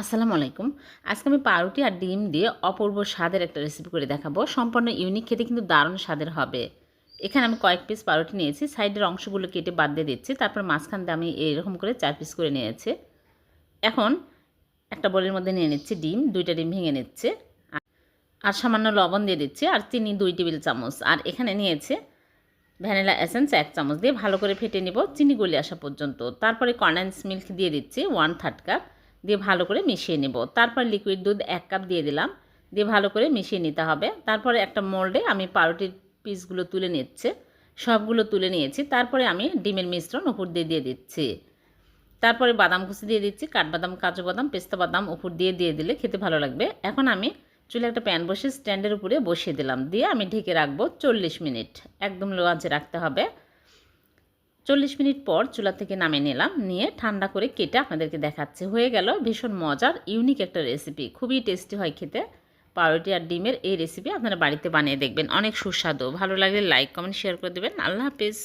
আসসালামু আলাইকুম। আজকে আমি পাউরুটি আর ডিম দিয়ে অপূর্ব স্বাদের একটা রেসিপি করে দেখাবো। সম্পূর্ণ ইউনিক খেতে কিন্তু দারুণ স্বাদের হবে। এখানে আমি কয়েক পিস পাউরুটি নিয়েছি, সাইডের অংশগুলো কেটে বাদ দিয়ে দিচ্ছি, তারপর মাঝখান দিয়ে আমি এরকম করে চার পিস করে নিয়েছি। এখন একটা বলের মধ্যে নিয়ে নিচ্ছি ডিম, দুইটা ডিম ভেঙে নিচ্ছে, আর সামান্য লবণ দিয়ে দিচ্ছি, আর চিনি দুই টেবিল চামচ। আর এখানে নিয়েছে ভ্যানিলা এসেন্স এক চামচ দিয়ে ভালো করে ফেটে নিব, চিনি গলে আসা পর্যন্ত। তারপরে কন্ডেন্স মিল্ক দিয়ে দিচ্ছি ওয়ান থার্ড কাপ দিয়ে ভালো করে মিশিয়ে নেব। তারপর লিকুইড দুধ এক কাপ দিয়ে দিলাম। দিয়ে ভালো করে মিশিয়ে নিতে হবে। তারপরে একটা মোল্ডে আমি পাউরুটির পিসগুলো তুলে নিচ্ছে। সবগুলো তুলে নিয়েছি। তারপরে আমি ডিমের মিশ্রণ উপর দিয়ে দিয়ে দিচ্ছি। তারপরে বাদাম কুচি দিয়ে দিচ্ছি। কাঠবাদাম, কাজু বাদাম, পেস্তা বাদাম উপর দিয়ে দিয়ে দিলে খেতে ভালো লাগবে। এখন আমি চুলে একটা প্যান বসে স্ট্যান্ডের উপরে বসিয়ে দিলাম। দিয়ে আমি ঢেকে রাখব চল্লিশ মিনিট। একদম লো আঁচে রাখতে হবে। চল্লিশ মিনিট পর চুলা থেকে নামিয়ে নিলাম। নিয়ে ঠান্ডা করে কেটে আপনাদেরকে দেখাচ্ছে। হয়ে গেল ভীষণ মজার ইউনিক একটা রেসিপি খুবই টেস্টি হয় খেতে। পাউরুটি আর ডিমের এই রেসিপি আপনারা বাড়িতে বানিয়ে দেখবেন। অনেক সুস্বাদু। ভালো লাগলে লাইক কমেন্ট শেয়ার করে দেবেন। আল্লাহ হাফিজ।